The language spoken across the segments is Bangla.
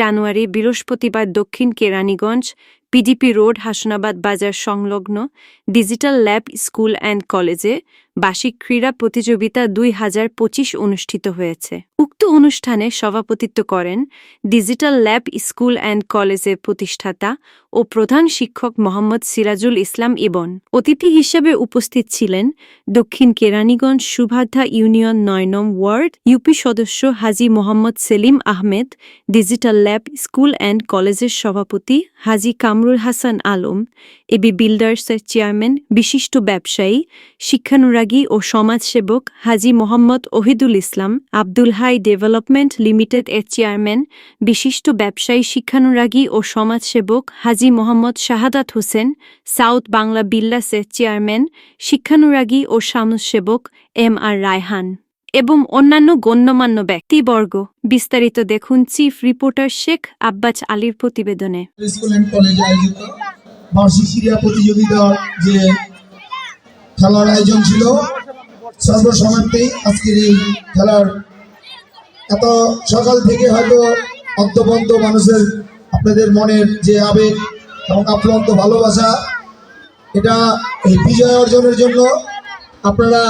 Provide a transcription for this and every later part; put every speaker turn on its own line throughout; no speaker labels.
জানুয়ারি বৃহস্পতিবার দক্ষিণ কেরানীগঞ্জ পিডিপি রোড, হাসনাবাদ বাজার সংলগ্ন ডিজিটাল ল্যাব স্কুল অ্যান্ড কলেজে বার্ষিক ক্রীড়া প্রতিযোগিতা দুই হাজার পঁচিশ অনুষ্ঠিত হয়েছে। উক্ত অনুষ্ঠানে সভাপতিত্ব করেন ডিজিটাল ল্যাব স্কুল অ্যান্ড কলেজের প্রতিষ্ঠাতা ও প্রধান শিক্ষক মোহাম্মদ সিরাজুল ইসলাম ইবন। অতিথি হিসেবে উপস্থিত ছিলেন দক্ষিণ কেরানীগঞ্জ সুভাধা ইউনিয়ন নয় নম ওয়ার্ড, ইউপি সদস্য Haji Mohammad Selim Ahmed, digital lab school and কলেজের সভাপতি হাজি কামরুল হাসান আলম এবি বিল্ডার্সের চেয়ারম্যান, বিশিষ্ট ব্যবসায়ী, শিক্ষানুরাগী ও সমাজসেবক হাজি মোহাম্মদ ওহিদুল ইসলাম, আব্দুল হাই ডেভেলপমেন্ট লিমিটেড এর চেয়ারম্যান, বিশিষ্ট ব্যবসায়ী, শিক্ষানুরাগী ও সমাজসেবক হাজি মোহাম্মদ শাহাদাত হোসেন, সাউথ বাংলা বিল্লাসের চেয়ারম্যান, শিক্ষানুরাগী ও সমাজসেবক এম আর রায়হান এবং অন্যান্য গণ্যমান্য ব্যক্তিবর্গ। বিস্তারিত দেখুন চিফ রিপোর্টার শেখ আব্বাস আলীর প্রতিবেদনে।
খেলার আয়োজন ছিল সর্বসমাপ্তি আজকের এই খেলার। এত সকাল থেকে হয়তো অন্তবন্ত মানুষের আপনাদের মনের যে আবেগ এবং আপ্রান্ত ভালোবাসা, এটা এই বিজয় অর্জনের জন্য আপনারা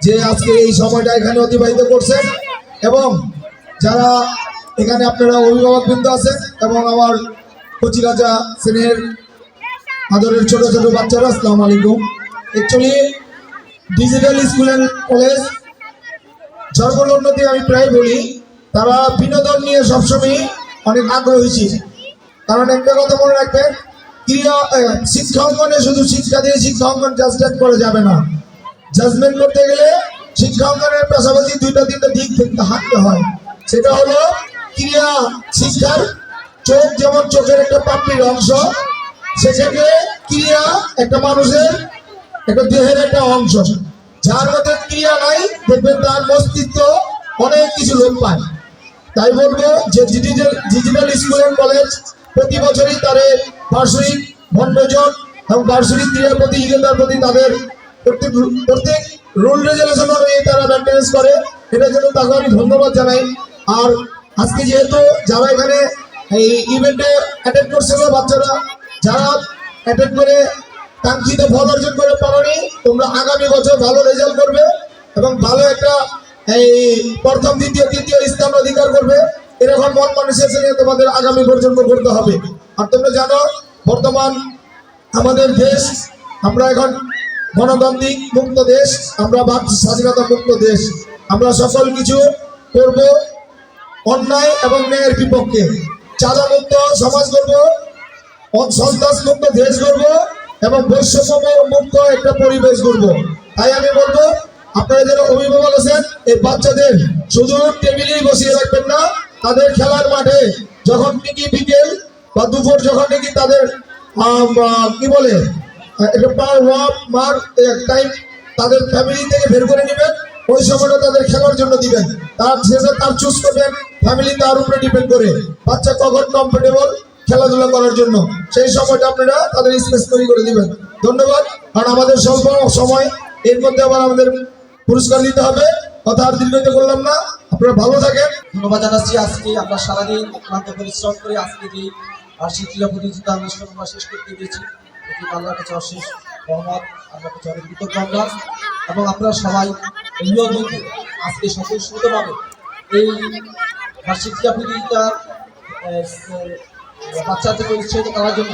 যে আজকে এই সময়টা এখানে অতিবাহিত করছেন এবং যারা এখানে আপনারা অভিভাবকবৃন্দ আছেন এবং আমার কচিরাজা শ্রেণির আদরের ছোট ছোট বাচ্চারা, আসসালামু আলাইকুম। Actually digital school and college সর্বোন্নতি আমি প্রায় বলি, তারা বিনোদন নিয়ে সবসময় অনেক আগ্রহী কারণ একটা কথা মনে রাখবেন ক্রিয়া শিক্ষা অঙ্গনে শুধু শিক্ষা দিয়ে শিক্ষা অঙ্গন জাজমেন্ট করা যাবে না। জাজমেন্ট করতে গেলে শিক্ষা অঙ্গনের পাশাপাশি দুইটা তিনটা দিক থেকে হাঁটতে হয়। সেটা হলো ক্রিয়া, শিক্ষার চোখ যেমন চোখের একটা পাপড়ির অংশ সেক্ষেত্রে ক্রিয়া একটা মানুষের একটা দেহের একটা অংশ। যার মধ্যে ক্রিয়া নাই, দেখবেন তার মস্তিষ্ক অনেক কিছু লোপ পায়। তাই বলব যে ডিজিটাল স্কুল অ্যান্ড কলেজ প্রতি বছরই তাদের বার্ষিক বনভোজন এবং বার্ষিক ক্রীড়া প্রতিযোগিতার প্রতি তাদের প্রত্যেক প্রত্যেক রুল রেজুলেশন অনুযায়ী তারা মেনটেন্স করে। এটার জন্য তাকে আমি ধন্যবাদ জানাই। আর আজকে যেহেতু যারা এখানে এই ইভেন্টে অ্যাটেন্ড করছিল বাচ্চারা, যারা অ্যাটেন্ড করে কাঙ্ক্ষিত ফল অর্জন করে পারোনি, তোমরা আগামী বছর ভালো রেজাল্ট করবে এবং ভালো একটা এই প্রথম, দ্বিতীয়, তৃতীয় স্থান অধিকার করবে। এরকম মন মানুষের নিয়ে তোমাদের আগামী পর্যন্ত করতে হবে। আর তোমরা জানো, বর্তমান আমাদের দেশ, আমরা এখন গণতান্ত্রিক মুক্ত দেশ, আমরা বাক স্বাধীনতা মুক্ত দেশ। আমরা সকল কিছু করব অন্যায় এবং ন্যায়ের বিপক্ষে। চাঁদা মুক্ত সমাজ করব সন্ত্রাস মুক্ত দেশ করব এবং বৈষম্য মুক্ত একটা পরিবেশ করব তাই আমি বলব আপনারা যারা অভিভাবক আছেন, এই বাচ্চাদের শুধু টেবিলেই বসিয়ে রাখবেন না। তাদের খেলার মাঠে যখন বিকেল বা দুপুর যখন তাদের কি বলে তাদের ফ্যামিলি থেকে বের করে নেবেন। ওই সময়টা তাদের খেলার জন্য দিবেন। তার শেষে তার চুজ করবেন ফ্যামিলি তার উপরে ডিপেন্ড করে। বাচ্চা কখন কমফোর্টেবল খেলাধুলা করার জন্য। সেই সময়টা আপনারা তাদের স্পেস তৈরি করে দিবেন। ধন্যবাদ। কারণ আমাদের স্বল্প সময়, এর মধ্যে আবার আমাদের পুরস্কার দিতে হবে, কথা আর দীর্ঘিত করলাম না। আপনারা ভালো থাকেন।
ধন্যবাদ জানাচ্ছি আজকে আমরা সারাদিন ক্লান্ত পরিশ্রম করে আজকে যে বার্ষিক ক্রীড়া প্রতিযোগিতা অনুষ্ঠান আমরা শেষ করতে দিয়েছি এটি আল্লাহর কাছে অশেষ রহমত, আল্লাহর কাছে অনেক কৃতজ্ঞ এবং আপনারা সবাই নিয়মিত আজকে সুন্দরভাবে এই বার্ষিক ক্রীড়া প্রতিযোগিতা বাচ্চাদেরকে উৎসাহিত করার জন্য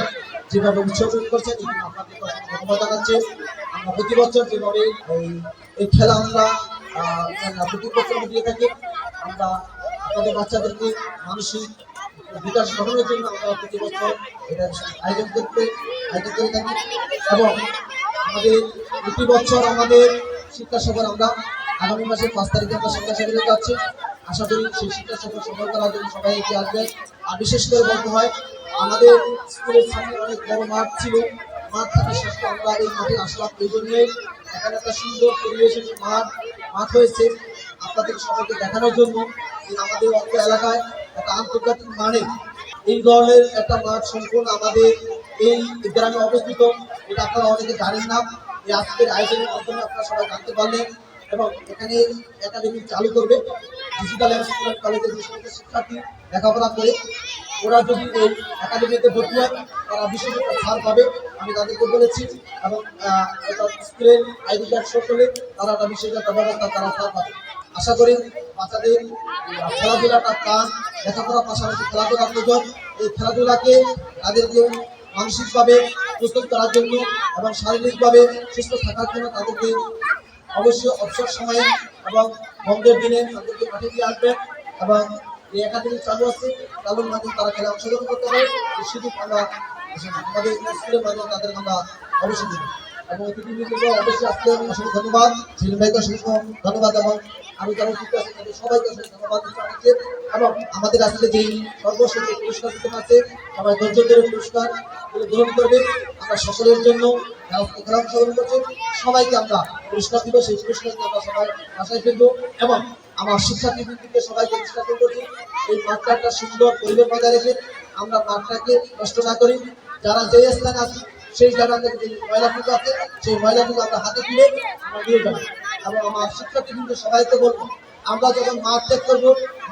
যেভাবে উৎসব করছেন অসংখ্য ধন্যবাদ জানাচ্ছি। প্রতি বছর যেভাবে এই এই খেলা আমরা প্রতি বছর দিয়ে থাকি। আমরা আপনাদের বাচ্চাদেরকে মানসিক বিকাশ ঘটানোর জন্য আমরা প্রতি বছর এটা আয়োজন করতে, আয়োজন করে থাকি। এবং আমাদের প্রতি বছর আমাদের শিক্ষা সফর আমরা আগামী মাসের পাঁচ তারিখে আমরা শিক্ষা সফরে যাচ্ছি। আশা করি সেই শিক্ষা সফর সফল করার জন্য সবাই এগিয়ে আসবে। আর বিশেষ করে বলতে হয়, আমাদের স্কুলের সামনে অনেক বড় মাঠ ছিল। মাঠ আমরা এই একটা সুন্দর পরিবেশের মাঠ মাঠ আপনাদের দেখানোর জন্য। আমাদের এলাকায় একটা আন্তর্জাতিক মানে এই ধরনের একটা মাঠ সম্পূর্ণ আমাদের এই গ্রামে অবস্থিত। এটা আপনারা অনেকে জানেন না। এই আজকের আয়োজনের মাধ্যমে আপনারা সবাই জানতে পারলেন এবং এখানে একাডেমি চালু করবে ডিজিটাল কলেজের শিক্ষার্থী লেখাপড়া করে। ওরা যদি এই একাডেমিতে ভর্তি হয়, তারা বিশেষ ছাড় পাবে। আমি তাদেরকে বলেছি এবং স্কুলের আইডি কার্ড শো করলে তারা বিশেষ একটা ব্যবস্থা তারা ছাড় পাবে। আশা করি বাচ্চাদের খেলাধুলাটা কাজ লেখাপড়ার পাশাপাশি খেলাধুলার প্রয়োজন। এই খেলাধুলাকে তাদেরকে মানসিকভাবে প্রস্তুত করার জন্য এবং শারীরিকভাবে সুস্থ থাকার জন্য তাদেরকে অবশ্যই অবসর সময়ে এবং বন্ধের দিনে তাদেরকে মাঠে দিয়ে আসবেন এবং এই একাডেমি চালু আছে চালুর মাধ্যমে তারা খেলা অংশগ্রহণ করতে পারে সুযোগ আমরা আমাদের তাদের আমরা এবং অসংখ্য ধন্যবাদ। ধন্যবাদ আমি সবাইকে আমাদের আজকে যে সর্বশেষ পুরস্কার দিতে আছে সবাই ধৈর্য ধরে পুরস্কার গ্রহণ করবে। আমরা সকলের জন্য করছে। সবাইকে আমরা পুরস্কার দিব। সেই পুরস্কারকে আমরা সবাই বাসায় ফেলব। এবং আমার শিক্ষার্থীবৃন্দকে সবাইকে চেষ্টা করছি। এই একটা সুন্দর পরিবেশ বজায় রেখে আমরা মাঠটাকে নষ্ট না করি। যারা যে স্থানে আছে, সেই জায়গাতে যে ময়লাগুলো আছে, সেই ময়লাগুলো আমরা হাতে তুলে আমরা নিয়ে যাব। এবং আমার শিক্ষার্থী কিন্তু সবাইকে বলব, আমরা যখন মাঠ ত্যাগ করব,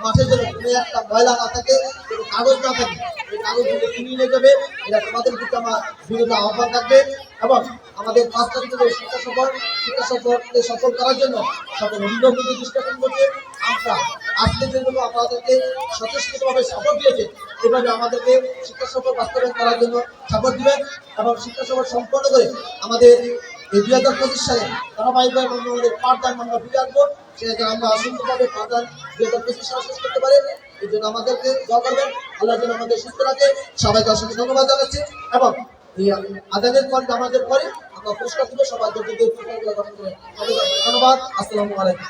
মাঠে যেন কোনো একটা ময়লা না থাকে, কোনো কাগজ না থাকে এই কাগজগুলো কিনে নিয়ে যাবে। এটা তোমাদের দিকে আমার বিরুদ্ধে আহ্বান থাকবে। এবং আমাদের পাঁচ তারিখ থেকে শিক্ষা সফর শিক্ষা সফরকে সফল করার জন্য সকল অভিভাবকদের ডিসকাশন করছে। আমরা আজকে যেগুলো আমাদেরকে সচেষ্টভাবে সাপোর্ট দিয়েছে, এভাবে আমাদেরকে শিক্ষা সফর বাস্তবায়ন করার জন্য সাপোর্ট দিবেন এবং শিক্ষা সফর সম্পন্ন করে আমাদের এই দুই হাজার পঁচিশ সালে ধারাবাহিকভাবে আমাদের পাঠদান আমরা ফিরে আসব। সেটা আমরা সুন্দরভাবে পাঠদান দুই হাজার পঁচিশ সালে শেষ করতে পারি এই জন্য আমাদেরকে দোয়া করবেন। আল্লাহ যেন আমাদের সুস্থ রাখে। সবাইকে অসংখ্য ধন্যবাদ জানাচ্ছি এবং আদানের পর আমাদের পরে পুরস্কার দিবে সবাই ধন্যবাদ। আসসালামু আলাইকুম।